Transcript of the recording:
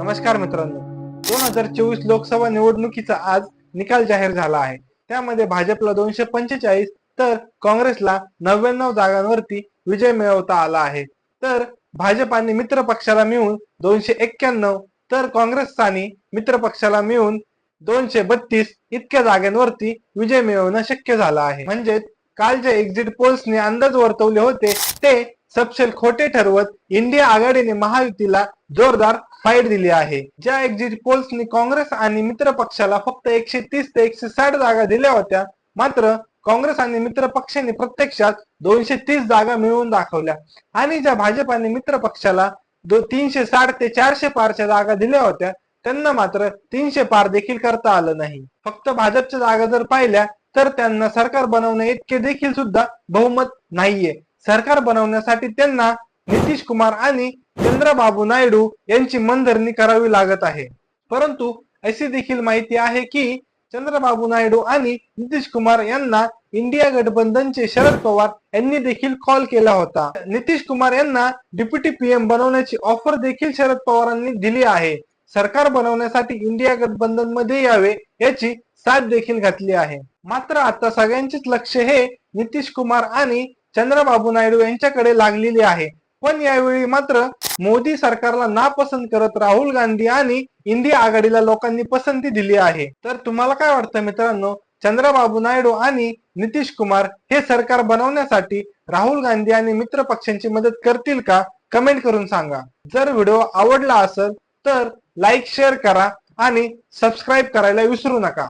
नमस्कार मित्रांनो. दोन हजार चोवीस लोकसभा निवडणुकीचा आज निकाल जाहीर झाला आहे. त्यामध्ये भाजपला दोनशे पंचेचाळीस तर काँग्रेसला नव्याण्णव जागांवरती विजय मिळवता आला आहे. तर भाजप आणि मित्र पक्षाला मिळून दोनशे एक्क्याण्णव तर काँग्रेस आणि मित्र पक्षाला मिळून दोनशे बत्तीस इतक्या जागांवरती विजय मिळवणं शक्य झालं आहे. म्हणजे काल जे एक्झिट पोल्सने अंदाज वर्तवले होते ते सपशेल खोटे ठरवत इंडिया आघाडीने महायुतीला जोरदार फाईट दिली आहे. ज्या एक्झिट पोल्सनी काँग्रेस आणि मित्र पक्षाला फक्त एकशे तीस ते एकशे साठ जागा दिल्या होत्या. मात्र काँग्रेस आणि मित्र पक्षांनी प्रत्यक्षात दोनशे तीस जागा मिळवून दाखवल्या. आणि ज्या भाजपाने मित्र पक्षाला दो तीनशे साठ ते चारशे पारच्या जागा दिल्या होत्या त्यांना मात्र तीनशे पार देखील करता आलं नाही. फक्त भाजपच्या जागा जर पाहिल्या तर त्यांना सरकार बनवणे इतके देखील सुद्धा बहुमत नाहीये. सरकार बनवण्यासाठी त्यांना नितीश कुमार आणि चंद्रबाबू नायडू यांची मनधरणी करावी लागत आहे. परंतु अशी देखील माहिती आहे की चंद्रबाबू नायडू आणि नितीश कुमार यांना इंडिया गठबंधनचे शरद पवार यांनी देखील कॉल केला होता. नितीश कुमार यांना डिप्युटी पीएम बनवण्याची ऑफर देखील शरद पवारांनी दिली आहे. सरकार बनवण्यासाठी इंडिया गठबंधनमध्ये यावे याची साथ देखील घातली आहे. मात्र आता सगळ्यांचेच लक्ष हे नितीश कुमार आणि चंद्रबाबू नायडू यांच्याकडे लागलेले आहे. पण यावेळी मात्र मोदी सरकारला नापसंत करत राहुल गांधी आणि इंडिया आघाडीला लोकांनी पसंती दिली आहे. तर तुम्हाला काय वाटतं मित्रांनो? चंद्रबाबू नायडू आणि नितीश कुमार हे सरकार बनवण्यासाठी राहुल गांधी आणि मित्र पक्षांची मदत करतील का? कमेंट करून सांगा. जर व्हिडिओ आवडला असेल तर लाईक शेअर करा आणि सबस्क्राईब करायला विसरू नका.